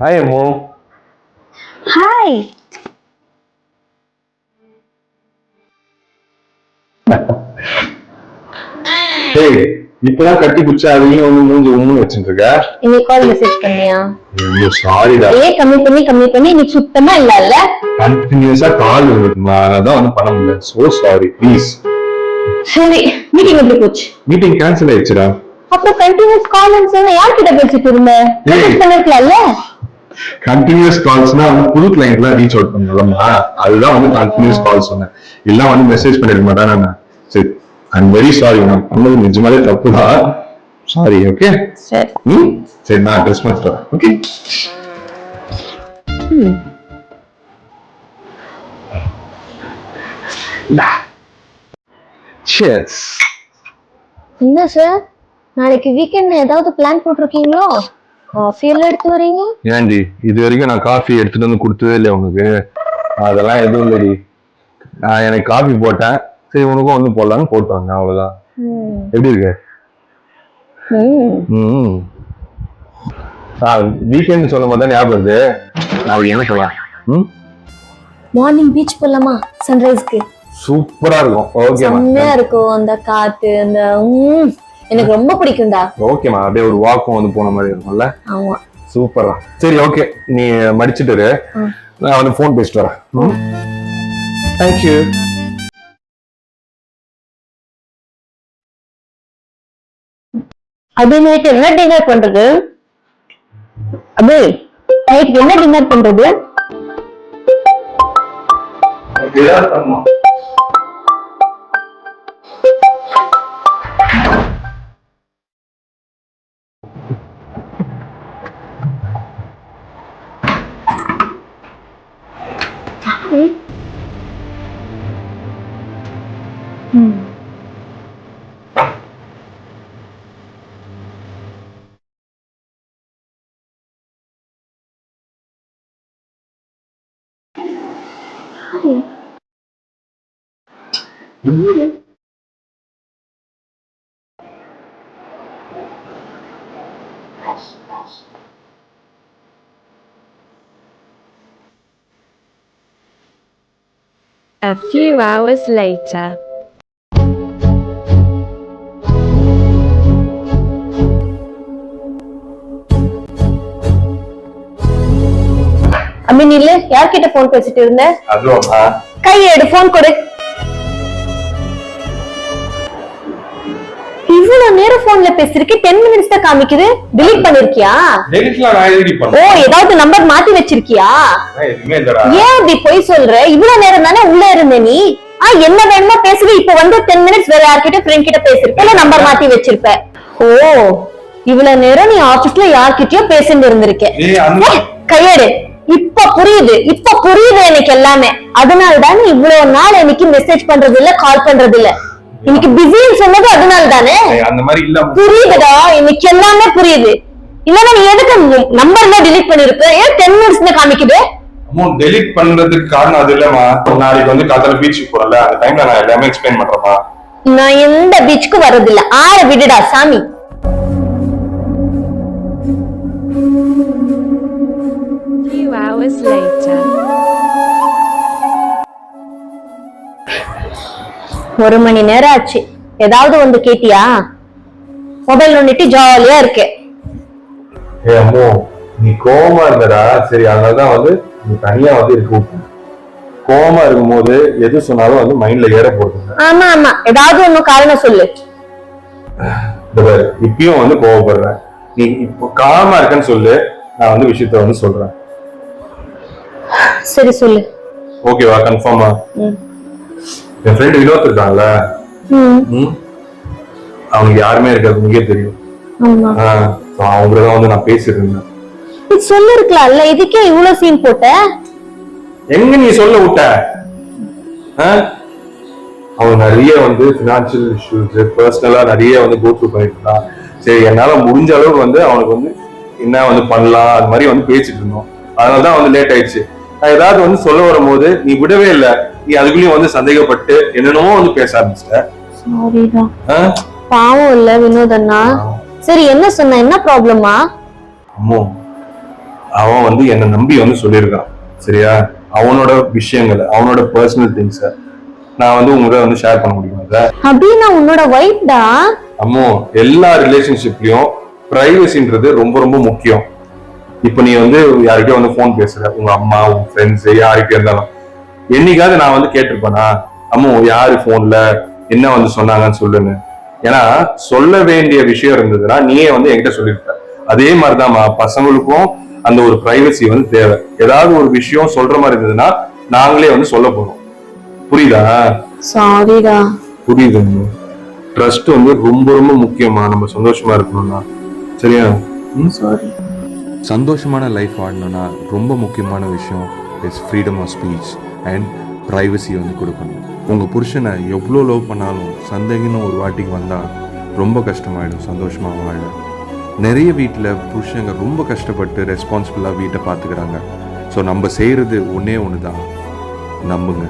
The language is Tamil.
ஹாய் அம்மு ஹாய் டேய் இப்பதான் கட்டி பிடிச்சா அதையும் வந்து மூஞ்சி உம்முன்னு வச்சுட்டு இருக்க இன்னைக்கு கால் மெசேஜ் பண்ணியா? ஐயோ சாரிடா ஏ கம்மி பண்ணி கம்மி பண்ணி இன்னைக்கு சுத்தமா இல்லல்ல கண்டினியூஸா கால் இருக்குமா அதான் வந்து பண்ண முடியல. சோ சாரி ப்ளீஸ் சரி மீட்டிங் எப்படி போச்சு? மீட்டிங் கேன்சல் ஆயிடுச்சுடா. அப்புறம் கண்டினியூஸ் கால் சொன்ன யார்கிட்ட பேசிட்டு இருந்த? பண்ணிருக்கலாம்ல? கண்டினியூஸ் கால்ஸ்னா வந்து புது கிளைண்ட்லாம் ரீச் அவுட் பண்ணலாமா அதுதான் வந்து கண்டினியூஸ் கால் சொன்னேன். இல்ல வந்து மெசேஜ் பண்ணிருக்க மாட்டேன் நான். சரி ஐ எம் வெரி சாரி நான் பண்ணது நிஜமாலே தப்பு தான் சாரி. ஓகே சரி நான் ட்ரெஸ் மாத்துறேன். ஓகே. என்ன சார் நாளைக்கு வீக்கெண்ட் ஏதாவது பிளான் போட்டிருக்கீங்களோ? காஃபி எல்லாம் எடுத்து வரீங்க? ஏன்டி இது வரைக்கும் நான் காஃபி எடுத்துட்டு வந்து கொடுத்ததே இல்லை உனக்கு? அதெல்லாம் எதுவும் இல்லடி. நான் எனக்கு காஃபி போட்டேன். சரி உனக்கும் வந்து போடலான்னு போட்டு வந்தேன் அவ்வளவுதான். ம். எப்படி இருக்கு? ம். வீக்கெண்ட் சொல்லும் போது தான் ஞாபகம் வருது. நாளைக்கு என்ன சொல்லலாம் ம்? மார்னிங் பீச் போலாமா? சன்ரைஸ்க்கு சூப்பரா இருக்கும். ஓகேமா செம்மையா இருக்கும். அந்த காத்து அந்த எனக்கு ரொம்ப பிடிக்கும்டா. ஓகேமா அப்படியே ஒரு வாக்கும் வந்து போன மாதிரி இருக்கும்ல? ஆமா. சூப்பரா சரி ஓகே நீ மடிச்சிட்டு. நான் வந்து ஃபோன் பேசிட்டு வரேன். தேங்க்யூ அபி நைட் என்ன டின்னர் பண்றது? அபி நைட் என்ன டின்னர் பண்றது? 嗯。嗯，嗨，你呢？开始开始。A few hours later. அபி நில்லு யார்கிட்ட போன் பேசிட்டு இருந்த? அதுவாமா கையை எடு போன் கொடு. இவ்வளவு நேரம் போன்ல பேசிருக்கே டென் மினிட்ஸ் தான் காமிக்குது. delete பண்ணிருக்கியா? ஓ ஏதாவது நம்பர் மாத்தி வச்சிருக்கியா? ஏன் இப்படி பொய் சொல்ற? இவ்வளவு நேரம் தானே உள்ள இருந்த நீ? ஆ என்ன வேணுமோ பேசுவ இப்ப வந்து டென் மினிட்ஸ் வேற யார்கிட்ட ஃப்ரெண்ட் கிட்ட பேசிருப்ப? இல்ல நம்பர் மாத்தி வச்சிருப்ப. ஓ இவ்வளவு நேரம் நீ ஆபீஸ்ல யார்கிட்டயோ பேசிட்டு இருந்திருக்க. கையெடு. இப்ப புரியுது. இப்ப புரியுது எனக்கு எல்லாமே. அதனால தான் நீ இவ்வளவு நாள் எனக்கு மெசேஜ் பண்றது இல்ல கால் பண்றது இல்ல இன்னைக்கு பிஸின்னு சொன்னது அதனால தானே அந்த மாதிரி இல்ல. புரியுதுடா இன்னைக்கு எல்லாமே புரியுது. இல்லன்னா நீ எதுக்கு நம்பர்ல delete பண்ணிருப்ப? ஏன் டென் மினிட்ஸ் காமிக்குது? அமௌண்ட் டெலிட் பண்றதுக்கு காரணம் அது இல்லம்மா. நாளைக்கு வந்து காத்தால பீச்சுக்கு போறல அந்த டைம்ல நான் எல்லாமே எக்ஸ்பிளைன் பண்றேமா நான் எந்த பீச்சுக்கு வர்றதில்ல. ஆற விடுடா சாமி. Few hours later. ஒரு மணி நேரம் ஆச்சு. ஏதாவது வந்து கேட்டியா? மொபைல் நோண்டிட்டு ஜாலியா இருக்கு. ஏ அம்மோ நீ கோவமா இருந்தடா சரி அதனாலதான் வந்து நீ தனியா வந்து இருக்க கோவமா இருக்கும்போது எது சொன்னாலும் வந்து மைண்ட்ல ஏற போறது ஆமா ஆமா. ஏதாவது ஒண்ணு காரணம் சொல்லு. இப்பயும் வந்து கோவப்படுறேன். நீ இப்போ காமா இருக்கேன்னு சொல்லு. நான் வந்து விஷயத்த வந்து சொல்றேன். சரி சொல்லு. ஓகேவா கன்ஃபார்மா. என் ஃப்ரெண்ட் வினோத் இருக்கான்ல. அவனுக்கு யாருமே இருக்காது உங்களுக்கே தெரியும். அவங்க தான் வந்து நான் பேசிட்டு இருந்தேன். சொல்லிருக்கலாம்ல இதுக்கே இவ்வளவு சீன் போட்ட? எங்க நீ சொல்ல விட்ட? அவன் நிறைய வந்து பினான்சியல் இஷ்யூஸ் பர்சனலா நிறைய வந்து கோ த்ரூ பண்ணிட்டு இருந்தான். சரி என்னால முடிஞ்ச அளவுக்கு வந்து அவனுக்கு வந்து என்ன வந்து பண்ணலாம் அது மாதிரி வந்து பேசிட்டு இருந்தோம். அதனால தான் வந்து லேட் ஆயிடுச்சு. நான் ஏதாவது வந்து சொல்ல வரும்போது நீ விடவே இல்லை. நீ அதுக்குள்ளேயும் வந்து சந்தேகப்பட்டு என்னென்னமோ வந்து பேச ஆரம்பிச்சிட்ட. சாரிடா? பாவம் இல்ல வினோத் அண்ணா. சரி என்ன சொன்ன? என்ன ப்ராப்ளமா அம்மோ அவன் வந்து என்னை நம்பி வந்து சொல்லியிருக்கான். சரியா? அவனோட விஷயங்களை அவனோட பர்சனல் திங்ஸை நான் வந்து உங்ககிட்ட வந்து ஷேர் பண்ண முடியுமா அதை அப்படின்னா உன்னோட ஒய்ஃப்டா அம்மோ எல்லா ரிலேஷன்ஷிப்லயும் பிரைவசின்றது ரொம்ப ரொம்ப முக்கியம். இப்போ நீ வந்து யார்கிட்டயோ வந்து ஃபோன் பேசுற உங்க அம்மா உங்க ஃப்ரெண்ட்ஸ் யார்கிட்ட இருந்தாலும். என்னைக்காவது நான் வந்து கேட்டிருப்பேனா? அம்மோ யாரு ஃபோன்ல என்ன வந்து சொன்னாங்கன்னு சொல்லுன்னு. ஏன்னா சொல்ல வேண்டிய விஷயம் இருந்ததுன்னா நீயே வந்து என்கிட்ட சொல்லியிருக்க அதே மாதிரிதாம்மா பசங்களுக்கும் அந்த ஒரு பிரைவசி வந்து தேவை. ஏதாவது ஒரு விஷயம் சொல்ற மாதிரி இருந்ததுன்னா நாங்களே வந்து சொல்ல போறோம். புரியுதா? சாரிடா புரியுது. ட்ரஸ்ட் வந்து ரொம்ப ரொம்ப முக்கியமா நம்ம சந்தோஷமா இருக்கணும்னா. சரியா? சாரி சந்தோஷமான லைஃப் வாழணும்னா ரொம்ப முக்கியமான விஷயம் is freedom of speech and privacy வந்து கொடுக்கணும். உங்கள் புருஷனை எவ்வளோ லவ் பண்ணாலும் சந்தேகம்னு ஒரு வாட்டிக்கு வந்தால் ரொம்ப கஷ்டமாயிடும் சந்தோஷமாக வாழ நிறைய வீட்டில் புருஷங்க ரொம்ப கஷ்டப்பட்டு ரெஸ்பான்சிபிளாக வீட்டை பார்த்துக்கிறாங்க. ஸோ நம்ம செய்கிறது ஒன்றே ஒன்று தான் நம்புங்க.